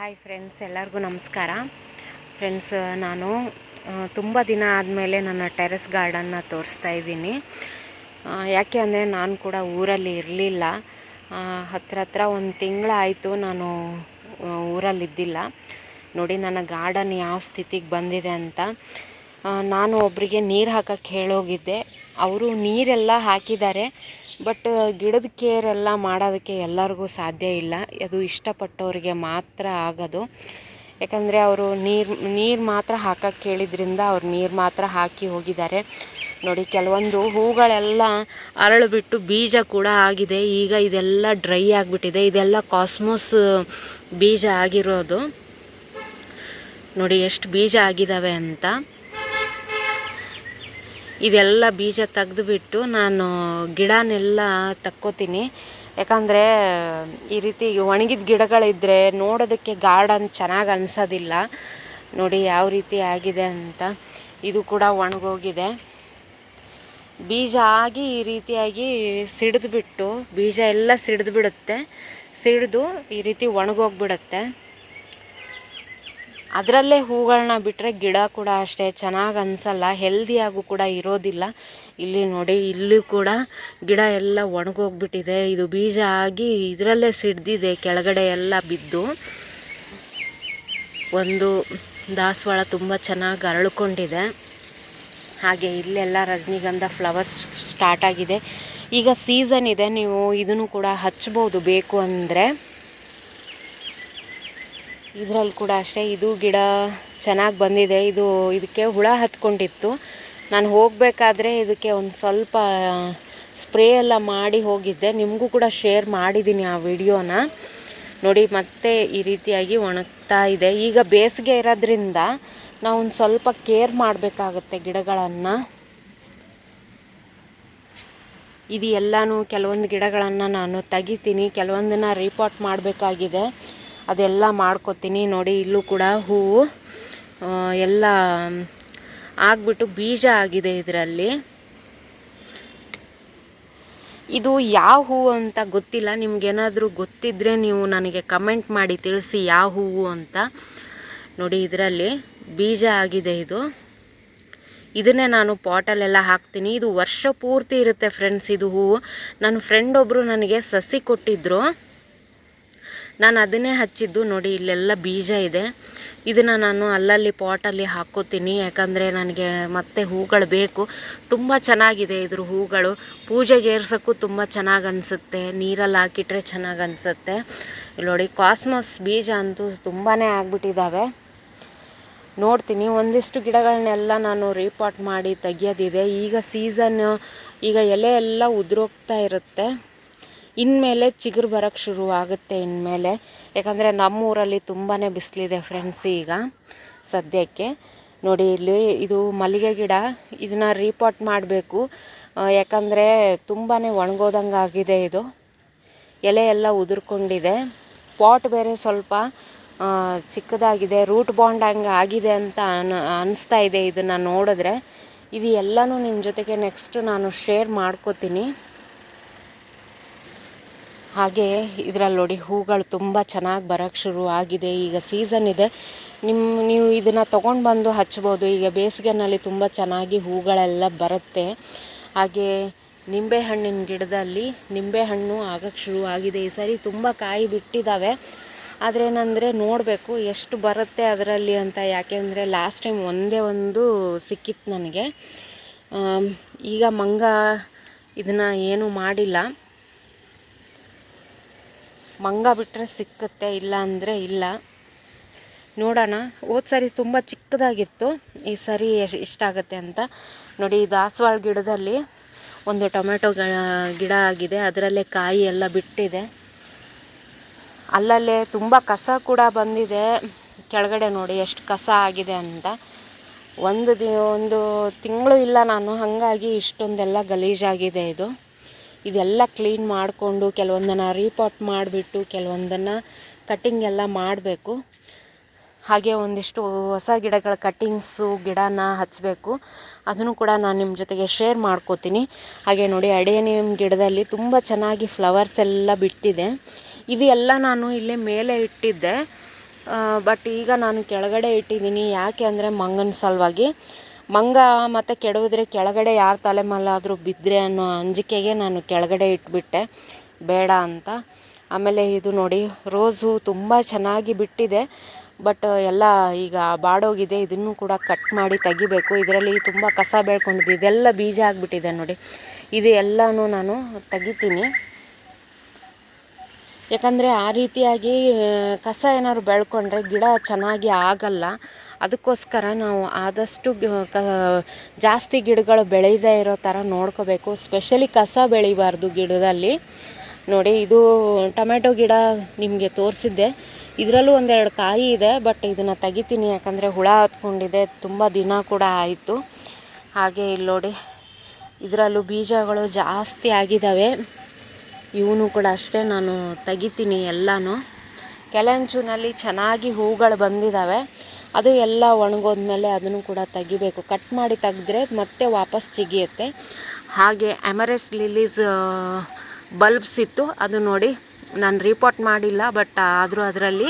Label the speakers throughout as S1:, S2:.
S1: Hi friends, ಎಲ್ಲರಿಗೂ ನಮಸ್ಕಾರ. Friends, ನಾನು ತುಂಬ ದಿನ ಆದಮೇಲೆ ನನ್ನ ಟೆರೆಸ್ ಗಾರ್ಡನ್ನ ತೋರಿಸ್ತಾ ಇದ್ದೀನಿ. ಯಾಕೆ ಅಂದರೆ ನಾನು ಕೂಡ ಊರಲ್ಲಿ ಇರಲಿಲ್ಲ. ಹತ್ರ ಹತ್ರ ಒಂದು ತಿಂಗಳಾಯಿತು ನಾನು ಊರಲ್ಲಿದ್ದಿಲ್ಲ. ನೋಡಿ, ನನ್ನ ಗಾರ್ಡನ್ ಯಾವ ಸ್ಥಿತಿಗೆ ಬಂದಿದೆ ಅಂತ. ನಾನು ಒಬ್ಬರಿಗೆ ನೀರು ಹಾಕಕ್ಕೆ ಹೇಳೋಗಿದ್ದೆ. ಅವರು ನೀರೆಲ್ಲ ಹಾಕಿದ್ದಾರೆ. ಬಟ್ ಗಿಡದ ಕೇರ್ ಎಲ್ಲ ಮಾಡೋದಕ್ಕೆ ಎಲ್ಲರಿಗೂ ಸಾಧ್ಯ ಇಲ್ಲ. ಅದು ಇಷ್ಟಪಟ್ಟವರಿಗೆ ಮಾತ್ರ ಆಗೋದು. ಯಾಕಂದರೆ ಅವರು ನೀರು ನೀರು ಮಾತ್ರ ಹಾಕಕ್ಕೆ ಕೇಳಿದ್ರಿಂದ ಅವ್ರು ನೀರು ಮಾತ್ರ ಹಾಕಿ ಹೋಗಿದ್ದಾರೆ. ನೋಡಿ, ಕೆಲವೊಂದು ಹೂಗಳೆಲ್ಲ ಅರಳು ಬಿಟ್ಟು ಬೀಜ ಕೂಡ ಆಗಿದೆ. ಈಗ ಇದೆಲ್ಲ ಡ್ರೈ ಆಗಿಬಿಟ್ಟಿದೆ. ಇದೆಲ್ಲ ಕಾಸ್ಮೋಸ್ ಬೀಜ ಆಗಿರೋದು. ನೋಡಿ, ಎಷ್ಟು ಬೀಜ ಆಗಿದ್ದಾವೆ ಅಂತ. ಇದೆಲ್ಲ ಬೀಜ ತೆಗೆದುಬಿಟ್ಟು ನಾನು ಗಿಡನೆಲ್ಲ ತಕ್ಕೋತೀನಿ. ಯಾಕಂದರೆ, ಈ ರೀತಿ ಒಣಗಿದ ಗಿಡಗಳಿದ್ದರೆ ನೋಡೋದಕ್ಕೆ ಗಾರ್ಡನ್ ಚೆನ್ನಾಗಿ ಅನಿಸೋದಿಲ್ಲ. ನೋಡಿ ಯಾವ ರೀತಿ ಆಗಿದೆ ಅಂತ. ಇದು ಕೂಡ ಒಣಗೋಗಿದೆ. ಬೀಜ ಆಗಿ ಈ ರೀತಿಯಾಗಿ ಸಿಡಿದ್ಬಿಟ್ಟು, ಬೀಜ ಎಲ್ಲ ಸಿಡಿದು ಬಿಡುತ್ತೆ ಸಿಡಿದು ಈ ರೀತಿ ಒಣಗೋಗ್ಬಿಡುತ್ತೆ. ಅದರಲ್ಲೇ ಹೂಗಳನ್ನ ಬಿಟ್ಟರೆ ಗಿಡ ಕೂಡ ಅಷ್ಟೇ, ಚೆನ್ನಾಗಿ ಅನಿಸಲ್ಲ ಹೆಲ್ದಿಯಾಗೂ ಕೂಡ ಇರೋದಿಲ್ಲ. ಇಲ್ಲಿ ನೋಡಿ, ಇಲ್ಲೂ ಕೂಡ ಗಿಡ ಎಲ್ಲ ಒಣಗೋಗ್ಬಿಟ್ಟಿದೆ. ಇದು ಬೀಜ ಆಗಿ ಇದರಲ್ಲೇ ಸಿಡ್ದಿದೆ, ಕೆಳಗಡೆ ಎಲ್ಲ ಬಿದ್ದು. ಒಂದು ದಾಸವಾಳ ತುಂಬ ಚೆನ್ನಾಗಿ ಅರಳ್ಕೊಂಡಿದೆ. ಹಾಗೆ ಇಲ್ಲೆಲ್ಲ ರಜನಿಗಂಧ ಫ್ಲವರ್ಸ್ ಸ್ಟಾರ್ಟ್ ಆಗಿದೆ. ಈಗ ಸೀಸನ್ ಇದೆ, ನೀವು ಇದನ್ನು ಕೂಡ ಹಚ್ಬೋದು ಬೇಕು ಅಂದರೆ. ಇದರಲ್ಲಿ ಕೂಡ ಅಷ್ಟೇ, ಇದು ಗಿಡ ಚೆನ್ನಾಗಿ ಬಂದಿದೆ. ಇದು ಇದಕ್ಕೆ ಹುಳ ಹತ್ಕೊಂಡಿತ್ತು. ನಾನು ಹೋಗಬೇಕಾದ್ರೆ ಇದಕ್ಕೆ ಒಂದು ಸ್ವಲ್ಪ, ಸ್ಪ್ರೇ ಎಲ್ಲ ಮಾಡಿ ಹೋಗಿದ್ದೆ. ನಿಮಗೂ ಕೂಡ ಶೇರ್ ಮಾಡಿದ್ದೀನಿ ಆ ವಿಡಿಯೋನ. ನೋಡಿ, ಮತ್ತೆ ಈ ರೀತಿಯಾಗಿ ಒಣಗ್ತಾ ಇದೆ. ಈಗ ಬೇಸಿಗೆ ಇರೋದ್ರಿಂದ ನಾವು ಒಂದು ಸ್ವಲ್ಪ ಕೇರ್ ಮಾಡಬೇಕಾಗುತ್ತೆ ಗಿಡಗಳನ್ನು. ಇದು ಎಲ್ಲನೂ ಕೆಲವೊಂದು ಗಿಡಗಳನ್ನು ನಾನು ತೆಗಿತೀನಿ. ಕೆಲವೊಂದನ್ನು ರೀಪಾಟ್ ಮಾಡಬೇಕಾಗಿದೆ. ಅದೆಲ್ಲ ಮಾಡ್ಕೊತೀನಿ. ನೋಡಿ, ಇಲ್ಲೂ ಕೂಡ ಹೂವು ಎಲ್ಲ ಆಗ್ಬಿಟ್ಟು ಬೀಜ ಆಗಿದೆ ಇದರಲ್ಲಿ. ಇದು ಯಾವ ಹೂವು ಅಂತ ಗೊತ್ತಿಲ್ಲ. ನಿಮಗೇನಾದರೂ ಗೊತ್ತಿದ್ದರೆ ನೀವು ನನಗೆ ಕಮೆಂಟ್ ಮಾಡಿ ತಿಳಿಸಿ ಯಾವ ಹೂವು ಅಂತ. ನೋಡಿ, ಇದರಲ್ಲಿ ಬೀಜ ಆಗಿದೆ ಇದು. ಇದನ್ನೇ ನಾನು ಪಾಟಲ್ಲೆಲ್ಲ ಹಾಕ್ತೀನಿ. ಇದು ವರ್ಷ ಪೂರ್ತಿ ಇರುತ್ತೆ ಫ್ರೆಂಡ್ಸ್ ಇದು ಹೂವು. ನನ್ನ ಫ್ರೆಂಡ್ ಒಬ್ಬರು ನನಗೆ ಸಸಿ ಕೊಟ್ಟಿದ್ದರು ನಾನು ಅದನ್ನೇ ಹಚ್ಚಿದ್ದು ನೋಡಿ, ಇಲ್ಲೆಲ್ಲ ಬೀಜ ಇದೆ. ಇದನ್ನು ನಾನು ಅಲ್ಲಲ್ಲಿ ಪಾಟಲ್ಲಿ ಹಾಕೋತೀನಿ ಯಾಕಂದರೆ ನನಗೆ ಮತ್ತೆ ಹೂಗಳು ಬೇಕು. ತುಂಬ ಚೆನ್ನಾಗಿದೆ ಇದ್ರ ಹೂಗಳು. ಪೂಜೆಗೆ ಏರ್ಸೋಕ್ಕೂ ತುಂಬ ಚೆನ್ನಾಗಿ ಅನಿಸುತ್ತೆ. ನೀರಲ್ಲಿ ಹಾಕಿಟ್ರೆ ಚೆನ್ನಾಗಿ ಅನಿಸುತ್ತೆ. ನೋಡಿ ಕಾಸ್ಮಸ್ ಬೀಜ ಅಂತೂ ತುಂಬಾ ಆಗಿಬಿಟ್ಟಿದ್ದಾವೆ ನೋಡ್ತೀನಿ, ಒಂದಿಷ್ಟು ಗಿಡಗಳನ್ನೆಲ್ಲ ನಾನು ರೀಪಾಟ್ ಮಾಡಿ ತೆಗಿಯೋದಿದೆ. ಈಗ ಸೀಸನ್ ಈಗ ಎಲೆ ಎಲ್ಲ ಉದುರೋಗ್ತಾ ಇರುತ್ತೆ. ಇನ್ಮೇಲೆ ಚಿಗುರು ಬರೋಕ್ಕೆ ಶುರು ಆಗುತ್ತೆ ಇನ್ಮೇಲೆ. ಯಾಕಂದರೆ ನಮ್ಮೂರಲ್ಲಿ ತುಂಬಾ ಬಿಸಿಲಿದೆ ಫ್ರೆಂಡ್ಸ್ ಈಗ ಸದ್ಯಕ್ಕೆ. ನೋಡಿ, ಇಲ್ಲಿ ಇದು ಮಲ್ಲಿಗೆ ಗಿಡ, ಇದನ್ನ ರೀಪಾಟ್ ಮಾಡಬೇಕು. ಯಾಕಂದರೆ ತುಂಬಾ ಒಣಗೋದಂಗೆ ಆಗಿದೆ ಇದು. ಎಲೆ ಎಲ್ಲ ಉದುರ್ಕೊಂಡಿದೆ. ಪಾಟ್ ಬೇರೆ ಸ್ವಲ್ಪ ಚಿಕ್ಕದಾಗಿದೆ ರೂಟ್ ಬಾಂಡ್ ಹಂಗೆ ಆಗಿದೆ ಅಂತ ಅನ್, ಅನಿಸ್ತಾ ಇದೆ ಇದನ್ನು ನೋಡಿದ್ರೆ. ಇದು ಎಲ್ಲನೂ ನಿಮ್ಮ ಜೊತೆಗೆ ನೆಕ್ಸ್ಟ್ ನಾನು ಶೇರ್ ಮಾಡ್ಕೋತೀನಿ. ಹಾಗೆ ಇದರಲ್ಲಿ ನೋಡಿ ಹೂಗಳು ತುಂಬ ಚೆನ್ನಾಗಿ ಬರೋಕ್ಕೆ ಶುರು ಆಗಿದೆ. ಈಗ ಸೀಸನ್ ಇದೆ. ನಿಮ್ಮ ನೀವು ಇದನ್ನು ತೊಗೊಂಡು ಬಂದು ಹಚ್ಬೋದು. ಈಗ ಬೇಸಿಗೆನಲ್ಲಿ ತುಂಬ ಚೆನ್ನಾಗಿ ಹೂಗಳೆಲ್ಲ ಬರುತ್ತೆ. ಹಾಗೆ ನಿಂಬೆಹಣ್ಣಿನ ಗಿಡದಲ್ಲಿ ನಿಂಬೆಹಣ್ಣು ಆಗೋಕ್ಕೆ ಶುರು ಆಗಿದೆ. ಈ ಸರಿ ತುಂಬ ಕಾಯಿ ಬಿಟ್ಟಿದ್ದಾವೆ ಆದರೆ ಏನಂದರೆ ನೋಡಬೇಕು ಎಷ್ಟು ಬರುತ್ತೆ ಅದರಲ್ಲಿ ಅಂತ. ಯಾಕೆಂದರೆ ಲಾಸ್ಟ್ ಟೈಮ್ ಒಂದೇ ಒಂದು ಸಿಕ್ಕಿತ್ತು ನನಗೆ. ಈಗ ಮಂಗ ಇದನ್ನು ಏನೂ ಮಾಡಿಲ್ಲ. ಮಂಗ ಬಿಟ್ಟರೆ ಸಿಕ್ಕುತ್ತೆ ಇಲ್ಲ ಅಂದರೆ ಇಲ್ಲ. ನೋಡೋಣ. ಹೋದ ಸರಿ ತುಂಬ ಚಿಕ್ಕದಾಗಿತ್ತು. ಈ ಸರಿ ಎಷ್ಟು ಆಗುತ್ತೆ ಅಂತ. ನೋಡಿ ದಾಸವಾಳ ಗಿಡದಲ್ಲಿ ಒಂದು ಟೊಮೆಟೊ ಗಿಡ ಆಗಿದೆ. ಅದರಲ್ಲೇ ಕಾಯಿ ಎಲ್ಲ ಬಿಟ್ಟಿದೆ. ಅಲ್ಲಲ್ಲೇ ತುಂಬ ಕಸ ಕೂಡ ಬಂದಿದೆ. ಕೆಳಗಡೆ ನೋಡಿ ಎಷ್ಟು ಕಸ ಆಗಿದೆ ಅಂತ. ಒಂದು ದಿ ಒಂದು ತಿಂಗಳು ಇಲ್ಲ ನಾನು. ಹಾಗಾಗಿ ಇಷ್ಟೊಂದೆಲ್ಲ ಗಲೀಜಾಗಿದೆ ಇದು. ಇದೆಲ್ಲ ಕ್ಲೀನ್ ಮಾಡಿಕೊಂಡು ಕೆಲವೊಂದನ್ನು ರೀಪಾಟ್ ಮಾಡಿಬಿಟ್ಟು ಕೆಲವೊಂದನ್ನು ಕಟ್ಟಿಂಗ್ ಎಲ್ಲ ಮಾಡಬೇಕು. ಹಾಗೆ ಒಂದಿಷ್ಟು ಹೊಸ ಗಿಡಗಳ ಕಟ್ಟಿಂಗ್ಸು ಗಿಡನ ಹಚ್ಚಬೇಕು ಅದನ್ನು ಕೂಡ ನಾನು ನಿಮ್ಮ ಜೊತೆಗೆ ಶೇರ್ ಮಾಡ್ಕೋತೀನಿ. ಹಾಗೆ ನೋಡಿ ಅಡೇನಿಯಮ್ ಗಿಡದಲ್ಲಿ ತುಂಬ ಚೆನ್ನಾಗಿ ಫ್ಲವರ್ಸ್ ಎಲ್ಲ ಬಿಟ್ಟಿದೆ. ಇದು ಎಲ್ಲ ನಾನು ಇಲ್ಲೇ ಮೇಲೆ ಇಟ್ಟಿದ್ದೆ. ಬಟ್ ಈಗ ನಾನು ಕೆಳಗಡೆ ಇಟ್ಟಿದ್ದೀನಿ. ಯಾಕೆ ಅಂದರೆ ಮಂಗನ ಸಲುವಾಗಿ. ಮಂಗ ಮತ್ತು ಕೆಡವಿದ್ರೆ ಕೆಳಗಡೆ ಯಾರ ತಲೆ ಮೇಲಾದರೂ ಬಿದ್ದರೆ ಅನ್ನೋ ಅಂಜಿಕೆಗೆ ನಾನು ಕೆಳಗಡೆ ಇಟ್ಬಿಟ್ಟೆ. ಬೇಡ ಅಂತ. ಆಮೇಲೆ ಇದು ನೋಡಿ, ರೋಸು ತುಂಬ ಚೆನ್ನಾಗಿ ಬಿಟ್ಟಿದೆ. ಬಟ್ ಎಲ್ಲ ಈಗ ಬಾಡೋಗಿದೆ. ಇದನ್ನು ಕೂಡ ಕಟ್ ಮಾಡಿ ತೆಗಿಬೇಕು. ಇದರಲ್ಲಿ ತುಂಬ ಕಸ ಬೆಳ್ಕೊಂಡಿದೆ. ಇದೆಲ್ಲ ಬೀಜ ಆಗಿಬಿಟ್ಟಿದೆ ನೋಡಿ. ಇದು ಎಲ್ಲನೂ ನಾನು ತೆಗಿತೀನಿ. ಯಾಕಂದರೆ ಆ ರೀತಿಯಾಗಿ ಕಸ ಏನಾದ್ರು ಬೆಳ್ಕೊಂಡ್ರೆ ಗಿಡ ಚೆನ್ನಾಗಿ ಆಗಲ್ಲ. ಅದಕ್ಕೋಸ್ಕರ ನಾವು ಆದಷ್ಟು ಕ, ಜಾಸ್ತಿ ಗಿಡಗಳು ಬೆಳೆಯದೇ ಇರೋ ಥರ ನೋಡ್ಕೋಬೇಕು. ಸ್ಪೆಷಲಿ ಕಸ ಬೆಳಿಬಾರ್ದು ಗಿಡದಲ್ಲಿ. ನೋಡಿ, ಇದು ಟೊಮೆಟೊ ಗಿಡ ನಿಮಗೆ ತೋರಿಸಿದ್ದೆ. ಇದರಲ್ಲೂ ಒಂದೆರಡು ಕಾಯಿ ಇದೆ, ಬಟ್ ಇದನ್ನು ತೆಗಿತೀನಿ. ಯಾಕಂದರೆ ಹುಳ ಹತ್ಕೊಂಡಿದೆ, ತುಂಬ ದಿನ ಕೂಡ ಆಯಿತು. ಹಾಗೆ ಇಲ್ಲಿ ನೋಡಿ, ಇದರಲ್ಲೂ ಬೀಜಗಳು ಜಾಸ್ತಿ ಆಗಿದ್ದಾವೆ ಇವನು ಕೂಡ ಅಷ್ಟೇ, ನಾನು ತೆಗಿತೀನಿ ಎಲ್ಲನೂ. ಕೆಲಂಚೂನಲ್ಲಿ ಚೆನ್ನಾಗಿ ಹೂಗಳು ಬಂದಿದ್ದಾವೆ ಅದು ಎಲ್ಲ ಒಣಗೋದ್ಮೇಲೆ ಅದನ್ನು ಕೂಡ ತೆಗಿಬೇಕು. ಕಟ್ ಮಾಡಿ ತೆಗೆದ್ರೆ ಮತ್ತೆ ವಾಪಸ್ ಚಿಗಿಯುತ್ತೆ. ಹಾಗೆ ಎಮರೆಸ್ ಲಿಲೀಸ್ ಬಲ್ಬ್ಸ್ ಇತ್ತು. ಅದು ನೋಡಿ ನಾನು ರಿಪೋರ್ಟ್ ಮಾಡಿಲ್ಲ ಬಟ್ ಆದರೂ ಅದರಲ್ಲಿ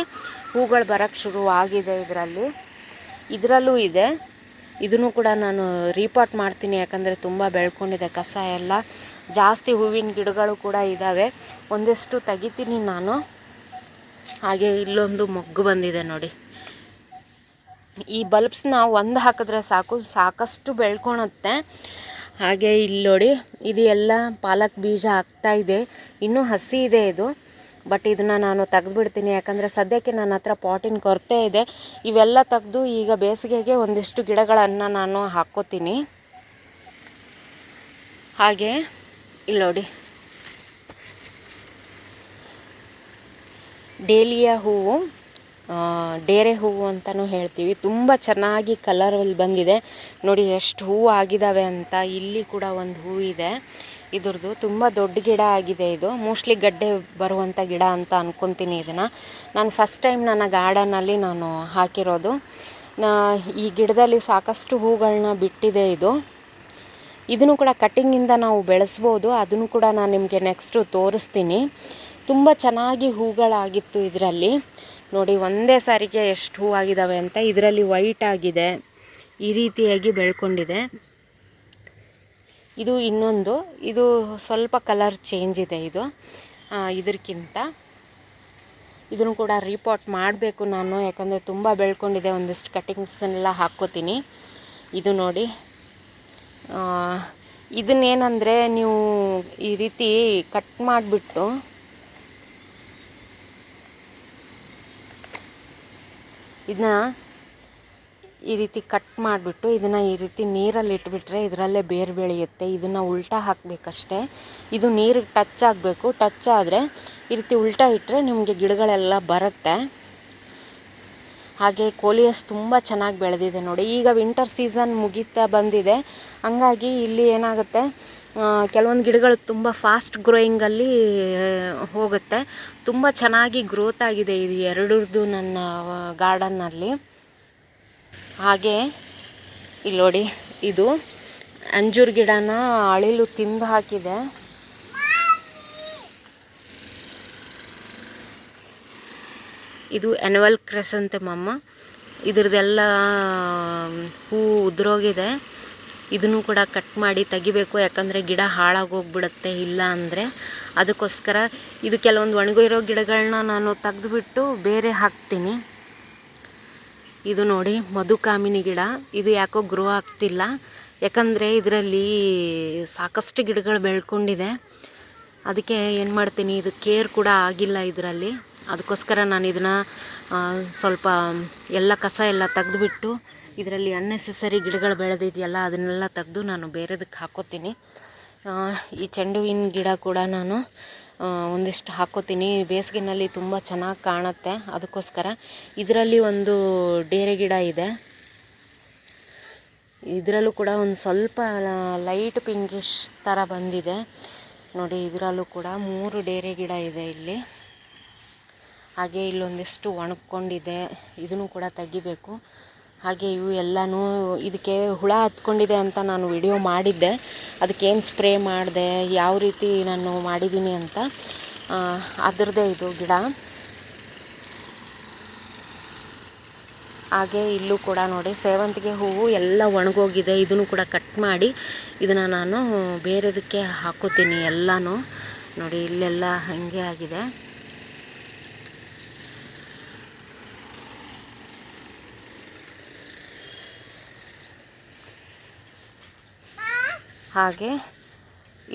S1: ಹೂಗಳು ಬರೋಕ್ಕೆ ಶುರು ಆಗಿದೆ ಇದರಲ್ಲಿ. ಇದರಲ್ಲೂ ಇದೆ. ಇದನ್ನು ಕೂಡ ನಾನು ರಿಪೋರ್ಟ್ ಮಾಡ್ತೀನಿ, ಯಾಕಂದರೆ ತುಂಬ ಬೆಳ್ಕೊಂಡಿದೆ ಕಸ ಎಲ್ಲ. ಜಾಸ್ತಿ ಹೂವಿನ ಗಿಡಗಳು ಕೂಡ ಇದ್ದಾವೆ ಒಂದಿಷ್ಟು ತೆಗಿತೀನಿ ನಾನು. ಹಾಗೆ ಇಲ್ಲೊಂದು ಮೊಗ್ಗು ಬಂದಿದೆ ನೋಡಿ. ಈ ಬಲ್ಬ್ಸ್ ನಾವು ಒಂದು ಹಾಕಿದ್ರೆ ಸಾಕು, ಸಾಕಷ್ಟು ಬೆಳ್ಕೊಳತ್ತೆ ಹಾಗೆ ಇಲ್ಲಿ ನೋಡಿ, ಇದು ಎಲ್ಲ ಪಾಲಕ್ ಬೀಜ ಆಗ್ತಾ ಇದೆ. ಇನ್ನೂ ಹಸಿ ಇದೆ ಇದು, ಬಟ್ ಇದನ್ನು ನಾನು ತೆಗೆದುಬಿಡ್ತೀನಿ. ಯಾಕಂದರೆ ಸದ್ಯಕ್ಕೆ ನನ್ನ ಹತ್ರ ಪಾಟಿನ ಕೊರತೆ ಇದೆ. ಇವೆಲ್ಲ ತೆಗೆದು ಈಗ ಬೇಸಿಗೆಗೆ ಒಂದಿಷ್ಟು ಗಿಡಗಳನ್ನು ನಾನು ಹಾಕ್ಕೋತೀನಿ ಹಾಗೆ ಇಲ್ಲಿ ನೋಡಿ. ಡೇಲಿಯ ಹೂವು. ಡೇರೆ ಹೂವು ಅಂತಲೂ ಹೇಳ್ತೀವಿ. ತುಂಬ ಚೆನ್ನಾಗಿ ಕಲರಲ್ಲಿ ಬಂದಿದೆ. ನೋಡಿ, ಎಷ್ಟು ಹೂವು ಆಗಿದ್ದಾವೆ ಅಂತ ಇಲ್ಲಿ ಕೂಡ ಒಂದು ಹೂ ಇದೆ. ಇದ್ರದ್ದು ತುಂಬ ದೊಡ್ಡ ಗಿಡ ಆಗಿದೆ ಇದು. ಮೋಸ್ಟ್ಲಿ ಗಡ್ಡೆ ಬರುವಂಥ ಗಿಡ ಅಂತ ಅಂದ್ಕೊತೀನಿ ಇದನ್ನು. ನಾನು ಫಸ್ಟ್ ಟೈಮ್ ನನ್ನ ಗಾರ್ಡನಲ್ಲಿ ನಾನು ಹಾಕಿರೋದು. ಈ ಗಿಡದಲ್ಲಿ ಸಾಕಷ್ಟು ಹೂಗಳನ್ನ ಬಿಟ್ಟಿದೆ ಇದು. ಇದನ್ನು ಕೂಡ ಕಟ್ಟಿಂಗಿಂದ ನಾವು ಬೆಳೆಸ್ಬೋದು. ಅದನ್ನು ಕೂಡ ನಾನು ನಿಮಗೆ ನೆಕ್ಸ್ಟು ತೋರಿಸ್ತೀನಿ. ತುಂಬ ಚೆನ್ನಾಗಿ ಹೂಗಳಾಗಿತ್ತು ಇದರಲ್ಲಿ. ನೋಡಿ, ಒಂದೇ ಸಾರಿಗೆ ಎಷ್ಟು ಹೂವಾಗಿದ್ದಾವೆ ಅಂತ ಇದರಲ್ಲಿ ವೈಟ್ ಆಗಿದೆ. ಈ ರೀತಿಯಾಗಿ ಬೆಳ್ಕೊಂಡಿದೆ. ಇದು ಇನ್ನೊಂದು. ಇದು ಸ್ವಲ್ಪ ಕಲರ್ ಚೇಂಜ್ ಇದೆ ಇದು. ಇದಕ್ಕಿಂತ ಇದನ್ನು ಕೂಡ ರೀಪಾಟ್ ಮಾಡಬೇಕು ನಾನು, ಯಾಕಂದರೆ ತುಂಬ ಬೆಳ್ಕೊಂಡಿದೆ. ಒಂದಿಷ್ಟು ಕಟಿಂಗ್ಸನ್ನೆಲ್ಲ ಹಾಕ್ಕೋತೀನಿ. ಇದು ನೋಡಿ. ಇದನ್ನೇನಂದರೆ ನೀವು ಈ ರೀತಿ ಕಟ್ ಮಾಡಿಬಿಟ್ಟು ಇದನ್ನ ಈ ರೀತಿ ಕಟ್ ಮಾಡಿಬಿಟ್ಟು ಇದನ್ನು ಈ ರೀತಿ ನೀರಲ್ಲಿ ಇಟ್ಬಿಟ್ರೆ ಇದರಲ್ಲೇ ಬೇರು ಬೆಳೆಯುತ್ತೆ. ಇದನ್ನು ಉಲ್ಟಾ ಹಾಕಬೇಕಷ್ಟೇ. ಇದು ನೀರಿಗೆ ಟಚ್ ಆಗಬೇಕು. ಟಚ್ ಆದರೆ ಈ ರೀತಿ ಉಲ್ಟಾ ಇಟ್ಟರೆ ನಿಮಗೆ ಗಿಡಗಳೆಲ್ಲ ಬರುತ್ತೆ. ಹಾಗೆ ಕೋಲಿಯಸ್ ತುಂಬ ಚೆನ್ನಾಗಿ ಬೆಳೆದಿದೆ ನೋಡಿ. ಈಗ ವಿಂಟರ್ ಸೀಸನ್ ಮುಗೀತಾ ಬಂದಿದೆ. ಹಂಗಾಗಿ ಇಲ್ಲಿ ಏನಾಗುತ್ತೆ? ಕೆಲವೊಂದು ಗಿಡಗಳು ತುಂಬ ಫಾಸ್ಟ್ ಗ್ರೋಯಿಂಗಲ್ಲಿ ಹೋಗುತ್ತೆ. ತುಂಬ ಚೆನ್ನಾಗಿ ಗ್ರೋತ್ ಆಗಿದೆ ಇದು ಎರಡರದ್ದು ನನ್ನ ಗಾರ್ಡನ್ನಲ್ಲಿ ಹಾಗೆ ಇಲ್ಲಿ ನೋಡಿ, ಇದು ಅಂಜೂರ್ ಗಿಡನ ಅಳಿಲು ತಿಂದು ಹಾಕಿದೆ. ಇದು ಆ್ಯನ್ಯುವಲ್ ಕ್ರೆಸಂತೆ ಮಮ್ಮ. ಇದ್ರದ್ದೆಲ್ಲ ಹೂ ಉದುರೋಗಿದೆ. ಇದನ್ನು ಕೂಡ ಕಟ್ ಮಾಡಿ ತೆಗಿಬೇಕು, ಯಾಕಂದರೆ ಗಿಡ ಹಾಳಾಗೋಗ್ಬಿಡುತ್ತೆ, ಇಲ್ಲ ಅಂದರೆ ಅದಕ್ಕೋಸ್ಕರ ಇದು ಕೆಲವೊಂದು ಒಣಗಿರೋ ಗಿಡಗಳನ್ನ ನಾನು ತೆಗೆದುಬಿಟ್ಟು ಬೇರೆ ಹಾಕ್ತೀನಿ. ಇದು ನೋಡಿ, ಮಧುಕಾಮಿನಿ ಗಿಡ. ಇದು ಯಾಕೋ ಗ್ರೋ ಆಗ್ತಿಲ್ಲ. ಯಾಕಂದರೆ ಇದರಲ್ಲಿ ಸಾಕಷ್ಟು ಗಿಡಗಳು ಬೆಳ್ಕೊಂಡಿದೆ. ಅದಕ್ಕೆ ಏನು ಮಾಡ್ತೀನಿ, ಇದು ಕೇರ್ ಕೂಡ ಆಗಿಲ್ಲ ಇದರಲ್ಲಿ. ಅದಕ್ಕೋಸ್ಕರ ನಾನು ಇದನ್ನು ಸ್ವಲ್ಪ ಎಲ್ಲ ಕಸ ಎಲ್ಲ ತೆಗೆದುಬಿಟ್ಟು ಇದರಲ್ಲಿ ಅನ್ನೆಸೆಸರಿ ಗಿಡಗಳು ಬೆಳೆದಿದೆಯಲ್ಲ ಅದನ್ನೆಲ್ಲ ತೆಗೆದು ನಾನು ಬೇರೆದಕ್ಕೆ ಹಾಕೋತೀನಿ ಈ ಚೆಂಡು ಹೂವಿನ ಗಿಡ ಕೂಡ ನಾನು ಒಂದಿಷ್ಟು ಹಾಕೋತೀನಿ ಬೇಸಿಗೆನಲ್ಲಿ ತುಂಬ ಚೆನ್ನಾಗಿ ಕಾಣುತ್ತೆ. ಅದಕ್ಕೋಸ್ಕರ ಇದರಲ್ಲಿ ಒಂದು ಡೇರೆ ಗಿಡ ಇದೆ. ಇದರಲ್ಲೂ ಕೂಡ ಒಂದು ಸ್ವಲ್ಪ ಲೈಟ್ ಪಿಂಕಿಶ್ ಥರ ಬಂದಿದೆ. ನೋಡಿ, ಇದರಲ್ಲೂ ಕೂಡ ಮೂರು ಡೇರೆ ಗಿಡ ಇದೆ ಇಲ್ಲಿ. ಹಾಗೆ ಇಲ್ಲೊಂದಿಷ್ಟು ಒಣಕೊಂಡಿದೆ ಇದನ್ನು ಕೂಡ ತೆಗಿಬೇಕು. ಹಾಗೆ ಇವು ಎಲ್ಲನೂ ಇದಕ್ಕೆ ಹುಳ ಹತ್ಕೊಂಡಿದೆ ಅಂತ ನಾನು ವಿಡಿಯೋ ಮಾಡಿದ್ದೆ. ಅದಕ್ಕೇನು ಸ್ಪ್ರೇ ಮಾಡಿದೆ, ಯಾವ ರೀತಿ ನಾನು ಮಾಡಿದ್ದೀನಿ ಅಂತ. ಅದರದ್ದೇ ಇದು ಗಿಡ. ಹಾಗೆ ಇಲ್ಲೂ ಕೂಡ ನೋಡಿ, ಸೇವಂತಿಗೆ ಹೂವು ಎಲ್ಲ ಒಣಗೋಗಿದೆ. ಇದನ್ನು ಕೂಡ ಕಟ್ ಮಾಡಿ ಇದನ್ನು ನಾನು ಬೇರೆದಕ್ಕೆ ಹಾಕೋತೀನಿ ಎಲ್ಲನೂ. ನೋಡಿ, ಇಲ್ಲೆಲ್ಲ ಹಾಗೆ ಆಗಿದೆ. ಹಾಗೆ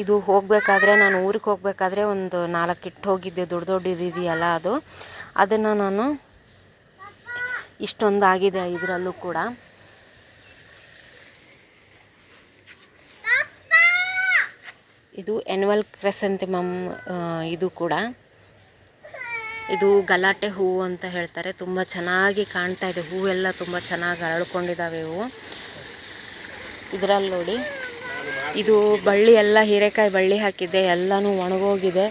S1: ಇದು ಹೋಗಬೇಕಾದ್ರೆ ನಾನು ಊರಿಗೆ ಹೋಗಬೇಕಾದ್ರೆ ಒಂದು ನಾಲ್ಕು ಇಟ್ಟು ಹೋಗಿದ್ದೆ, ದೊಡ್ಡ ದೊಡ್ಡ ಇದೆಯಲ್ಲ ಅದು. ಅದನ್ನು ನಾನು ಇಷ್ಟೊಂದು ಆಗಿದೆ ಇದರಲ್ಲೂ ಕೂಡ. ಇದು ಎನ್ವಲ್ ಕ್ರೆಸೆಂತಿಮಮ್ ಇದು ಕೂಡ. ಇದು ಗಲಾಟೆ ಹೂವು ಅಂತ ಹೇಳ್ತಾರೆ. ತುಂಬ ಚೆನ್ನಾಗಿ ಕಾಣ್ತಾ ಇದೆ. ಹೂವೆಲ್ಲ ತುಂಬ ಚೆನ್ನಾಗಿ ಅರಳ್ಕೊಂಡಿದ್ದಾವೆ ಇವು. ಇದರಲ್ಲಿ ನೋಡಿ. ಇದು ಬಳ್ಳಿ ಎಲ್ಲ ಹೀರೆಕಾಯಿ ಬಳ್ಳಿ ಹಾಕಿದ್ದೆ, ಎಲ್ಲನೂ ಒಣಗೋಗಿದೆ.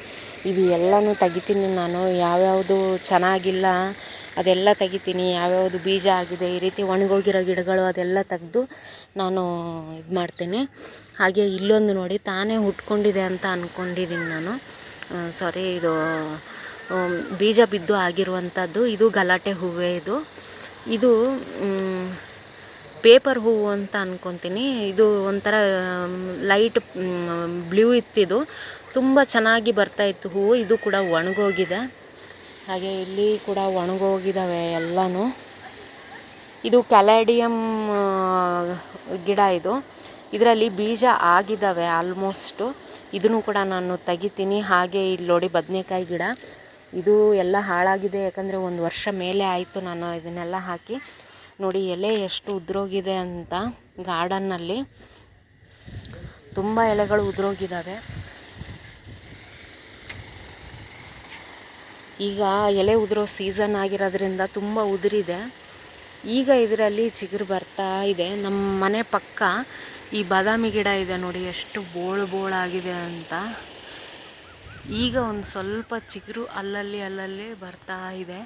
S1: ಇದು ಎಲ್ಲನೂ ತೆಗಿತೀನಿ ನಾನು, ಯಾವ್ಯಾವುದು ಚೆನ್ನಾಗಿಲ್ಲ ಅದೆಲ್ಲ ತೆಗಿತೀನಿ, ಯಾವ್ಯಾವುದು ಬೀಜ ಆಗಿದೆ, ಈ ರೀತಿ ಒಣಗೋಗಿರೋ ಗಿಡಗಳು ಅದೆಲ್ಲ ತೆಗೆದು ನಾನು ಇದು ಮಾಡ್ತೇನೆ. ಹಾಗೆ ಇಲ್ಲೊಂದು ನೋಡಿ, ತಾನೇ ಹುಟ್ಕೊಂಡಿದೆ ಅಂತ ಅಂದ್ಕೊಂಡಿದ್ದೀನಿ ನಾನು. ಸಾರಿ ಇದು ಬೀಜ ಬಿದ್ದು ಆಗಿರುವಂಥದ್ದು ಇದು ಗಲಾಟೆ ಹೂವೇ ಇದು. ಇದು ಪೇಪರ್ ಹೂವು ಅಂತ ಅಂದ್ಕೊತೀನಿ ಇದು ಒಂಥರ ಲೈಟ್ ಬ್ಲೂ ಇತ್ತಿದು. ತುಂಬ ಚೆನ್ನಾಗಿ ಬರ್ತಾಯಿತ್ತು ಹೂವು. ಇದು ಕೂಡ ಒಣಗೋಗಿದೆ. ಹಾಗೆ ಇಲ್ಲಿ ಕೂಡ ಒಣಗೋಗಿದ್ದಾವೆ ಎಲ್ಲನೂ. ಇದು ಕ್ಯಾಲಾಡಿಯಮ್ ಗಿಡ ಇದು. ಇದರಲ್ಲಿ ಬೀಜ ಆಗಿದ್ದಾವೆ ಆಲ್ಮೋಸ್ಟು. ಇದನ್ನು ಕೂಡ ನಾನು ತೆಗಿತೀನಿ. ಹಾಗೆ ಇಲ್ಲಿ ನೋಡಿ ಬದನೆಕಾಯಿ ಗಿಡ. ಇದು ಎಲ್ಲ ಹಾಳಾಗಿದೆ. ಯಾಕಂದರೆ ಒಂದು ವರ್ಷ ಮೇಲೆ ಆಯಿತು ನಾನು ಇದನ್ನೆಲ್ಲ ಹಾಕಿ. ನೋಡಿ, ಎಲೆ ಎಷ್ಟು ಉದುರೋಗಿದೆ ಅಂತ ಗಾರ್ಡನ್ನಲ್ಲಿ. ತುಂಬ ಎಲೆಗಳು ಉದುರೋಗಿದ್ದಾವೆ ಈಗ ಎಲೆ ಉದುರೋ ಸೀಸನ್ ಆಗಿರೋದ್ರಿಂದ ತುಂಬ ಉದುರಿದೆ. ಈಗ ಇದರಲ್ಲಿ ಚಿಗುರು ಬರ್ತಾ ಇದೆ. ನಮ್ಮ ಮನೆ ಪಕ್ಕ ಈ ಬಾದಾಮಿ ಗಿಡ ಇದೆ ನೋಡಿ, ಎಷ್ಟು ಬೋಳು ಬೋಳಾಗಿದೆ ಅಂತ. ಈಗ ಒಂದು ಸ್ವಲ್ಪ ಚಿಗುರು ಅಲ್ಲಲ್ಲಿ ಅಲ್ಲಲ್ಲಿ ಬರ್ತಾ ಇದೆ.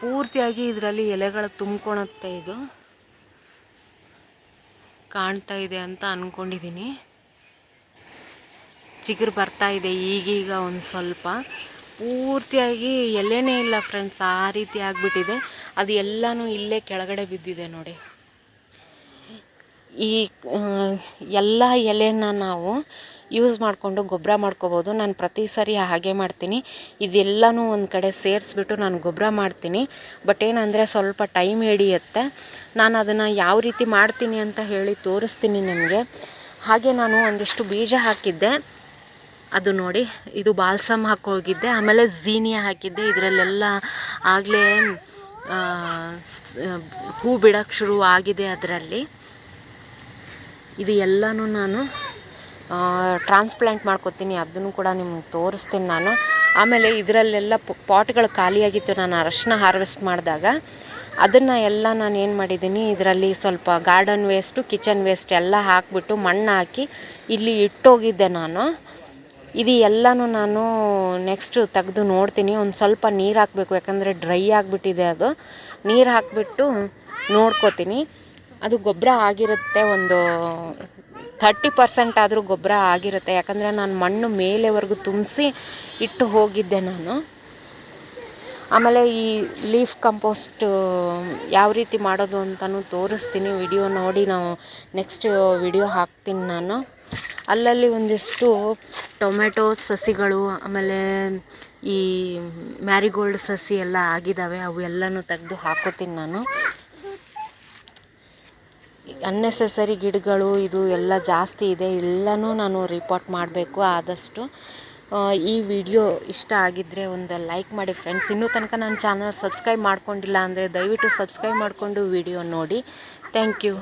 S1: ಪೂರ್ತಿಯಾಗಿ ಇದರಲ್ಲಿ ಎಲೆಗಳು ತುಂಬ್ಕೊಳತ್ತೆ ಇದು. ಕಾಣ್ತಾ ಇದೆ ಅಂತ ಅಂದ್ಕೊಂಡಿದ್ದೀನಿ ಚಿಗುರು ಬರ್ತಾ ಇದೆ ಈಗೀಗ ಒಂದು ಸ್ವಲ್ಪ. ಪೂರ್ತಿಯಾಗಿ ಎಲೆನೇ ಇಲ್ಲ ಫ್ರೆಂಡ್ಸ್ ಆ ರೀತಿ ಆಗಿಬಿಟ್ಟಿದೆ. ಅದು ಎಲ್ಲನೂ ಇಲ್ಲೇ ಕೆಳಗಡೆ ಬಿದ್ದಿದೆ ನೋಡಿ. ಈ ಎಲ್ಲ ಎಲೆನ ನಾವು ಯೂಸ್ ಮಾಡಿಕೊಂಡು ಗೊಬ್ಬರ ಮಾಡ್ಕೋಬೋದು. ನಾನು ಪ್ರತಿ ಸರಿ ಹಾಗೆ ಮಾಡ್ತೀನಿ. ಇದೆಲ್ಲನೂ ಒಂದು ಕಡೆ ಸೇರಿಸ್ಬಿಟ್ಟು ನಾನು ಗೊಬ್ಬರ ಮಾಡ್ತೀನಿ. ಬಟ್ ಏನಂದರೆ ಸ್ವಲ್ಪ ಟೈಮ್ ಹಿಡಿಯುತ್ತೆ. ನಾನು ಅದನ್ನು ಯಾವ ರೀತಿ ಮಾಡ್ತೀನಿ ಅಂತ ಹೇಳಿ ತೋರಿಸ್ತೀನಿ ನಿಮಗೆ. ಹಾಗೆ ನಾನು ಒಂದಿಷ್ಟು ಬೀಜ ಹಾಕಿದ್ದೆ. ಅದು ನೋಡಿ, ಇದು ಬಾಲ್ಸಮ್ ಹಾಕೋಗಿದ್ದೆ ಆಮೇಲೆ ಝೀನಿಯಾ ಹಾಕಿದ್ದೆ. ಇದರಲ್ಲೆಲ್ಲ ಆಗಲೇ ಹೂ ಬಿಡೋಕ್ಕೆ ಶುರು ಆಗಿದೆ ಅದರಲ್ಲಿ. ಇದು ಎಲ್ಲನೂ ನಾನು ಟ್ರಾನ್ಸ್ಪ್ಲಾಂಟ್ ಮಾಡ್ಕೊತೀನಿ, ಅದನ್ನು ಕೂಡ ನಿಮ್ಗೆ ತೋರಿಸ್ತೀನಿ ನಾನು. ಆಮೇಲೆ ಇದರಲ್ಲೆಲ್ಲ ಪಾಟ್ಗಳು ಖಾಲಿಯಾಗಿತ್ತು, ನಾನು ಅರಶಿನ ಹಾರ್ವೆಸ್ಟ್ ಮಾಡಿದಾಗ. ಅದನ್ನು ಎಲ್ಲ ನಾನು ಏನು ಮಾಡಿದ್ದೀನಿ, ಇದರಲ್ಲಿ ಸ್ವಲ್ಪ ಗಾರ್ಡನ್ ವೇಸ್ಟು ಕಿಚನ್ ವೇಸ್ಟ್ ಎಲ್ಲ ಹಾಕಿಬಿಟ್ಟು ಮಣ್ಣು ಹಾಕಿ ಇಲ್ಲಿ ಇಟ್ಟೋಗಿದ್ದೆ ನಾನು. ಇದು ಎಲ್ಲನೂ ನಾನು ನೆಕ್ಸ್ಟ್ ತೆಗೆದು ನೋಡ್ತೀನಿ. ಒಂದು ಸ್ವಲ್ಪ ನೀರು ಹಾಕಬೇಕು, ಯಾಕಂದರೆ ಡ್ರೈ ಆಗಿಬಿಟ್ಟಿದೆ ಅದು. ನೀರು ಹಾಕಿಬಿಟ್ಟು ನೋಡ್ಕೋತೀನಿ. ಅದು ಗೊಬ್ಬರ ಆಗಿರುತ್ತೆ ಒಂದು ಥರ್ಟಿ ಪರ್ಸೆಂಟ್ ಆದರೂ ಗೊಬ್ಬರ ಆಗಿರುತ್ತೆ. ಯಾಕಂದರೆ ನಾನು ಮಣ್ಣು ಮೇಲೆವರೆಗೂ ತುಂಬಿಸಿ ಇಟ್ಟು ಹೋಗಿದ್ದೆ ನಾನು. ಆಮೇಲೆ ಈ ಲೀಫ್ ಕಂಪೋಸ್ಟ್ ಯಾವ ರೀತಿ ಮಾಡೋದು ಅಂತಲೂ ತೋರಿಸ್ತೀನಿ. ವಿಡಿಯೋ ನೋಡಿ, ನಾವು ನೆಕ್ಸ್ಟ್ ವಿಡಿಯೋ ಹಾಕ್ತೀನಿ ನಾನು. ಅಲ್ಲಲ್ಲಿ ಒಂದಿಷ್ಟು ಟೊಮೆಟೊ ಸಸಿಗಳು, ಆಮೇಲೆ ಈ ಮ್ಯಾರಿಗೋಲ್ಡ್ ಸಸಿ ಎಲ್ಲ ಆಗಿದ್ದಾವೆ ಅವು ಎಲ್ಲನೂ ತೆಗೆದು ಹಾಕೋತೀನಿ ನಾನು. ಅನ್ನೆಸೆಸರಿ ಗಿಡಗಳು, ಇದು ಎಲ್ಲ ಜಾಸ್ತಿ ಇದೆ, ಎಲ್ಲನೂ ನಾನು ರಿಪೋರ್ಟ್ ಮಾಡಬೇಕು ಆದಷ್ಟು. ಈ ವಿಡಿಯೋ ಇಷ್ಟ ಆಗಿದ್ದರೆ ಒಂದು ಲೈಕ್ ಮಾಡಿ ಫ್ರೆಂಡ್ಸ್ ಇನ್ನೂ ತನಕ ನನ್ನ ಚಾನಲ್ ಸಬ್ಸ್ಕ್ರೈಬ್ ಮಾಡ್ಕೊಂಡಿಲ್ಲ ಅಂದರೆ ದಯವಿಟ್ಟು ಸಬ್ಸ್ಕ್ರೈಬ್ ಮಾಡಿಕೊಂಡು ವಿಡಿಯೋ ನೋಡಿ. Thank you